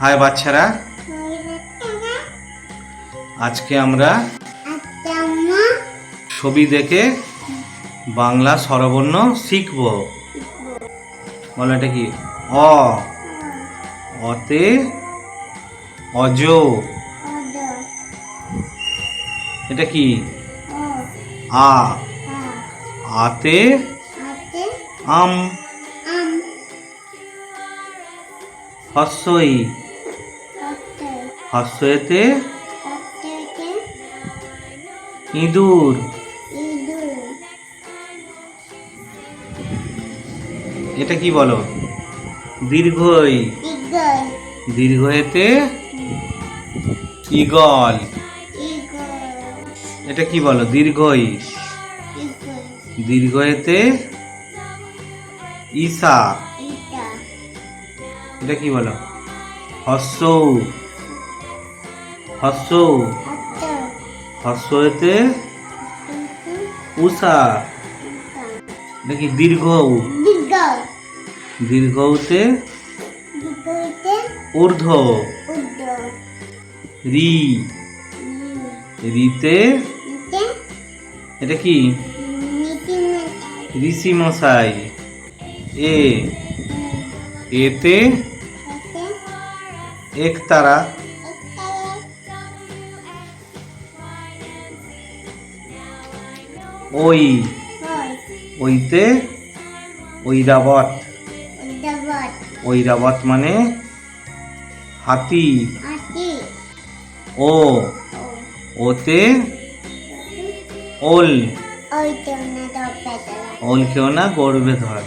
High বাচ্চারা। আজকে আমরা ছবি দেখে বাংলা স্বরবর্ণ শিখব। বলো এটা কি? অ। অতে অজ। এটা কি? আ। আতে আম। হস্যই। হস্যতে ইঁদুর। এটা কি বলো? দীর্ঘই। দীর্ঘয়েতে ইগল এটা কি বলো? দীর্ঘই। দীর্ঘয়েতে ঈশা। এটা কি বলো? হস্য হস্য হস্যতে উষা এটা কি দীর্ঘ? দীর্ঘতে ঊর্ধ্ব। রি। রিতে এটা কি? ঋষি মশাই এ। এতে একতারা ওই ওইতে ঐরাবত। ঐরাবত। মানে হাতি। ও। ওতে ওল। ওল খেও না গড়বে ধর।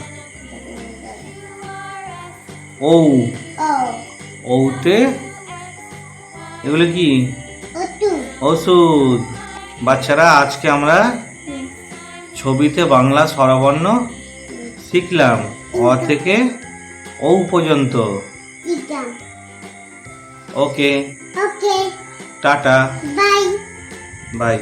ঔ। ঔতে এগুলো কি? ওষুধ। বাচ্চারা আজকে আমরা ছবিতে বাংলা স্বরবর্ণ শিখলাম অ থেকে ও পর্যন্ত। ওকে। টাটা। বাই। বাই।